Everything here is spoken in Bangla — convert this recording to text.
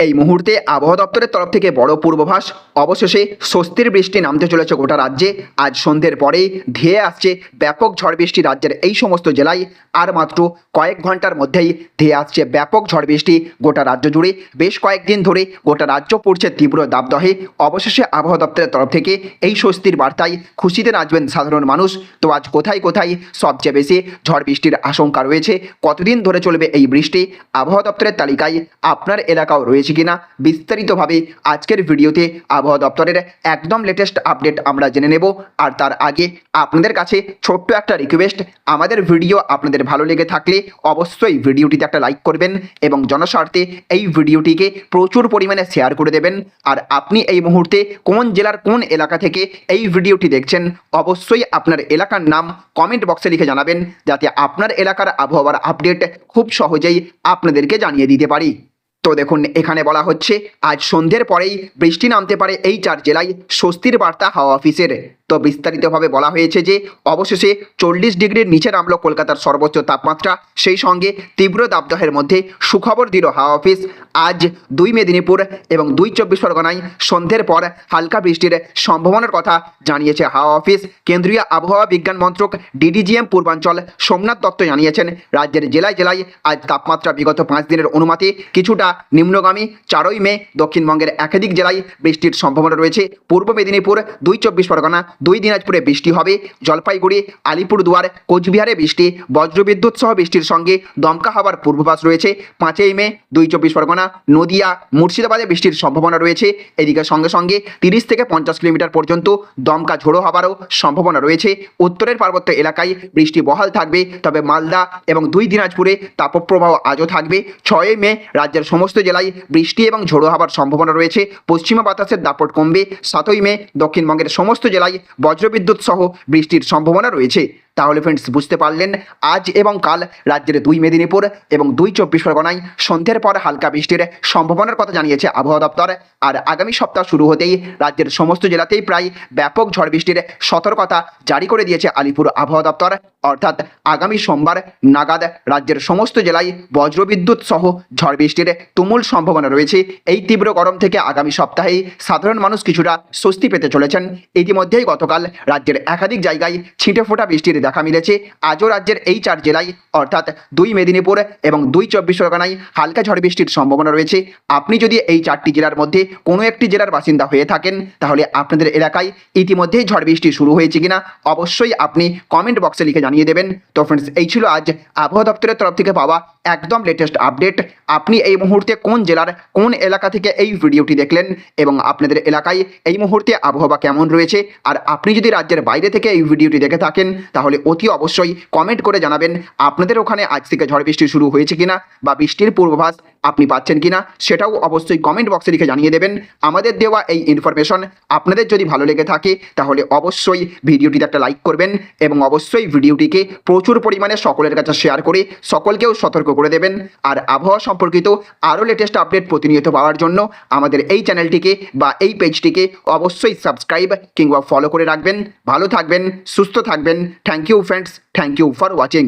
এই মুহূর্তে আবহাওয়া দপ্তরের তরফ থেকে বড় পূর্বাভাস, অবশেষে স্বস্তির বৃষ্টি নামতে চলেছে গোটা রাজ্যে। আজ সন্ধ্যের পরেই ধেয়ে আসছে ব্যাপক ঝড় বৃষ্টি রাজ্যের এই সমস্ত জেলায়। আর মাত্র কয়েক ঘণ্টার মধ্যেই ধেয়ে আসছে ব্যাপক ঝড় বৃষ্টি গোটা রাজ্য জুড়ে। বেশ কয়েকদিন ধরে গোটা রাজ্য পড়ছে তীব্র দাবদহে। অবশেষে আবহাওয়া দপ্তরের তরফ থেকে এই স্বস্তির বার্তায় খুশিতে নাচবেন সাধারণ মানুষ। তো আজ কোথায় কোথায় সবচেয়ে বেশি ঝড় বৃষ্টির আশঙ্কা রয়েছে? কতদিন ধরে চলবে এই বৃষ্টি? আবহাওয়া দপ্তরের তালিকায় আপনার এলাকাও রয়েছে। কিনা বিস্তারিতভাবে আজকের ভিডিওতে আবহাওয়া দপ্তরের একদম লেটেস্ট আপডেট আমরা জেনে নেব। আর তার আগে আপনাদের কাছে ছোট্ট একটা রিকোয়েস্ট আমাদের ভিডিও আপনাদের ভালো লেগে থাকলে অবশ্যই ভিডিওটিতে একটা লাইক করবেন এবং জনস্বার্থে এই ভিডিওটিকে প্রচুর পরিমাণে শেয়ার করে দেবেন। আর আপনি এই মুহূর্তে কোন জেলার কোন এলাকা থেকে এই ভিডিওটি দেখছেন, অবশ্যই আপনার এলাকার নাম কমেন্ট বক্সে লিখে জানাবেন, যাতে আপনার এলাকার আবহাওয়ার আপডেট খুব সহজেই আপনাদেরকে জানিয়ে দিতে পারি। তো দেখুন, এখানে বলা হচ্ছে, আজ সন্ধ্যের পরেই বৃষ্টি নামতে পারে এই চার জেলায়, স্বস্তির বার্তা হাওয়া অফিসের। তো বিস্তারিতভাবে বলা হয়েছে যে, অবশেষে চল্লিশ ডিগ্রির নিচে নামলো কলকাতার সর্বোচ্চ তাপমাত্রা। সেই সঙ্গে তীব্র দাবদাহের মধ্যে সুখবর দিল হাওয়া অফিস। আজ দুই মেদিনীপুর এবং দুই চব্বিশ পরগনায় সন্ধ্যের পর হালকা বৃষ্টির সম্ভাবনার কথা জানিয়েছে হাওয়া অফিস। কেন্দ্রীয় আবহাওয়া বিজ্ঞান মন্ত্রক ডিডিজিএম পূর্বাঞ্চল সোমনাথ দত্ত জানিয়েছেন, রাজ্যের জেলায় জেলায় আজ তাপমাত্রা বিগত পাঁচ দিনের অনুমাতে কিছুটা নিম্নগামী। চারই মে দক্ষিণবঙ্গের একাধিক জেলায় বৃষ্টির সম্ভাবনা রয়েছে। পূর্ব মেদিনীপুর দুই চব্বিশ পরগনা দুই দিনাজপুরে বৃষ্টি হবে। জলপাইগুড়ি, আলিপুরদুয়ার, কোচবিহারে বৃষ্টি, বজ্রবিদ্যুৎ সহ বৃষ্টির সঙ্গে দমকা হওয়ার পূর্বাভাস রয়েছে। পাঁচই মে, দুই চব্বিশ পরগনা, নদিয়া, মুর্শিদাবাদে বৃষ্টির সম্ভাবনা রয়েছে। এদিকে সঙ্গে সঙ্গে তিরিশ থেকে পঞ্চাশ কিলোমিটার পর্যন্ত দমকা ঝোড়ো হওয়ারও সম্ভাবনা রয়েছে। উত্তরের পার্বত্য এলাকায় বৃষ্টি বহাল থাকবে, তবে মালদা এবং দুই দিনাজপুরে তাপপ্রবাহ আজও থাকবে। ছয়ই মে, রাজ্যের সমস্ত জেলায় বৃষ্টি এবং ঝোড়ো হওয়ার সম্ভাবনা রয়েছে। পশ্চিমা বাতাসের দাপট কমবে। সাতই মে, দক্ষিণবঙ্গের সমস্ত জেলায় বজ্রবিদ্যুৎ সহ বৃষ্টির সম্ভাবনা রয়েছে। তাহলে ফ্রেন্ডস বুঝতে পারলেন, আজ এবং কাল রাজ্যের দুই মেদিনীপুর এবং দুই চব্বিশ পরগনায় সন্ধ্যের পর হালকা বৃষ্টির সম্ভাবনার কথা জানিয়েছে আবহাওয়া দপ্তর। আর আগামী সপ্তাহ শুরু হতেই রাজ্যের সমস্ত জেলাতেই প্রায় ব্যাপক ঝড় বৃষ্টির সতর্কতা জারি করে দিয়েছে আলিপুর আবহাওয়া দপ্তর। অর্থাৎ আগামী সোমবার নাগাদ রাজ্যের সমস্ত জেলায় বজ্রবিদ্যুৎ সহ ঝড় বৃষ্টির তুমুল সম্ভাবনা রয়েছে। এই তীব্র গরম থেকে আগামী সপ্তাহেই সাধারণ মানুষ কিছুটা স্বস্তি পেতে চলেছেন। ইতিমধ্যেই গতকাল রাজ্যের একাধিক জায়গায় ছিটে ফোটা বৃষ্টির দেখা মিলেছে। আজও রাজ্যের এই চার জেলায়, অর্থাৎ দুই মেদিনীপুর এবং দুই চব্বিশ পরগনায় হালকা ঝড় বৃষ্টির সম্ভাবনা রয়েছে। আপনি যদি এই চারটি জেলার মধ্যে কোনো একটি জেলার বাসিন্দা হয়ে থাকেন, তাহলে আপনাদের এলাকায় ইতিমধ্যেই ঝড় বৃষ্টি শুরু হয়েছে কিনা অবশ্যই আপনি কমেন্ট বক্সে লিখে জানিয়ে দেবেন। তো ফ্রেন্ডস এই ছিল আজ আবহাওয়া দপ্তরের তরফ থেকে পাওয়া একদম লেটেস্ট আপডেট আপনি এই মুহূর্তে কোন জেলার, কোন এলাকা থেকে এই ভিডিওটি দেখলেন এবং আপনাদের এলাকায় এই মুহূর্তে আবহাওয়া কেমন রয়েছে? আর আপনি যদি রাজ্যের বাইরে থেকে এই ভিডিওটি দেখে থাকেন, তাহলে অতি অবশ্যই কমেন্ট করে জানাবেন, আপনাদের ওখানে আজ থেকে ঝড় বৃষ্টি শুরু হয়েছে কিনা বা বৃষ্টির পূর্বাভাস আপনি পাচ্ছেন কিনা সেটাও অবশ্যই কমেন্ট বক্সে লিখে জানিয়ে দেবেন। আমাদের দেওয়া এই ইনফরমেশন আপনাদের যদি ভালো লেগে থাকে, তাহলে অবশ্যই ভিডিওটিতে একটা লাইক করবেন এবং অবশ্যই ভিডিওটিকে প্রচুর পরিমাণে সকলের কাছে শেয়ার করে সকলকেও সতর্ক করে দেবেন। আর আবহাওয়া সম্পর্কিত আরও লেটেস্ট আপডেট প্রতিনিয়ত পাওয়ার জন্য আমাদের এই চ্যানেলটিকে বা এই পেজটিকে অবশ্যই সাবস্ক্রাইব কিংবা ফলো করে রাখবেন। ভালো থাকবেন, সুস্থ থাকবেন। Thank you friends thank you for watching